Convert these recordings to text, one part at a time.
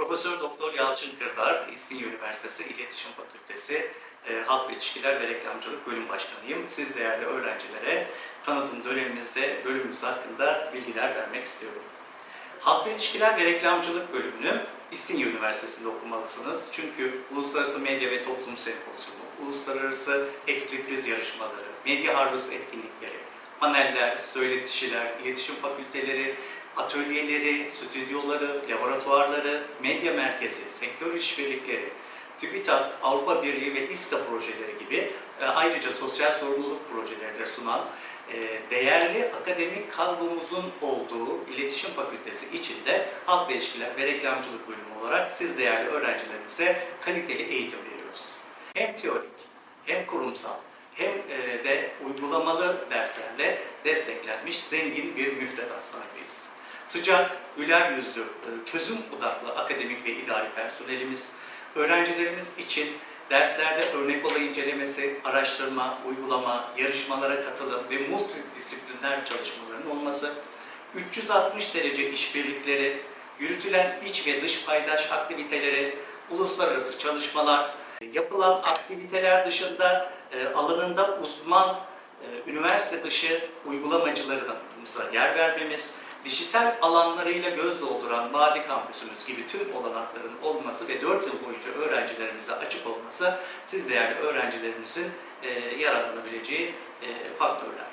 Profesör Doktor Yalçın Kırdar, İstinye Üniversitesi İletişim Fakültesi e, Halkla İlişkiler ve Reklamcılık Bölüm Başkanıyım. Siz değerli öğrencilere tanıtım dönemimizde bölümümüz hakkında bilgiler vermek istiyorum. Halkla İlişkiler ve Reklamcılık bölümünü İstinye Üniversitesi'nde okumalısınız. Çünkü Uluslararası Medya ve Toplum Sempozyumu, Uluslararası Ekstripriz yarışmaları, Medya Harvest etkinlikleri, paneller, söyletişiler, iletişim fakülteleri, atölyeleri, stüdyoları, laboratuvarları, medya merkezi, sektör işbirlikleri, TÜBİTAK, Avrupa Birliği ve İSTA projeleri gibi e, ayrıca sosyal sorumluluk projeleri de sunan e, değerli akademik kadromuzun olduğu iletişim fakültesi içinde halkla ilişkiler ve reklamcılık bölümü olarak siz değerli öğrencilerimize kaliteli eğitim veriyoruz. Hem teorik hem kurumsal hem e, de uygulamalı derslerle desteklenmiş zengin bir müfredat sahibiyiz. Sıcak, güler yüzlü, e, çözüm odaklı akademik ve idari personelimiz, öğrencilerimiz için derslerde örnek olay incelemesi, araştırma, uygulama, yarışmalara katılım ve multidisipliner çalışmaların olması, 360 derece işbirlikleri, yürütülen iç ve dış paydaş aktiviteleri, uluslararası çalışmalar, yapılan aktiviteler dışında e, alanında uzman e, üniversite dışı uygulamacılarımıza yer vermemiz, dijital alanlarıyla göz dolduran Vadi Kampüsümüz gibi tüm olanakların olması ve 4 yıl boyunca öğrencilerimize açık olması siz değerli öğrencilerimizin e, yararlanabileceği e, faktörler.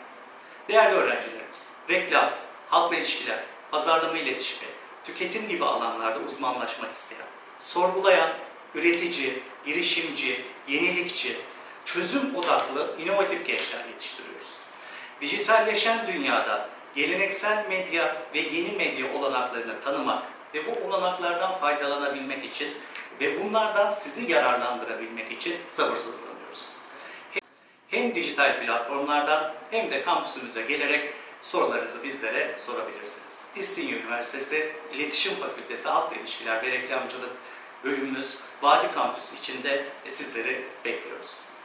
Değerli öğrencilerimiz, reklam, halkla ilişkiler, pazarlama iletişimi, tüketim gibi alanlarda uzmanlaşmak isteyen, sorgulayan, üretici, girişimci, yenilikçi, çözüm odaklı inovatif gençler yetiştiriyoruz. Dijitalleşen dünyada geleneksel medya ve yeni medya olanaklarını tanımak ve bu olanaklardan faydalanabilmek için ve bunlardan sizi yararlandırabilmek için sabırsızlanıyoruz. Hem dijital platformlardan hem de kampüsümüze gelerek sorularınızı bizlere sorabilirsiniz. İstinye Üniversitesi İletişim Fakültesi Halkla İlişkiler ve Reklamcılık bölümümüz Vadi Kampüsü içinde sizleri bekliyoruz.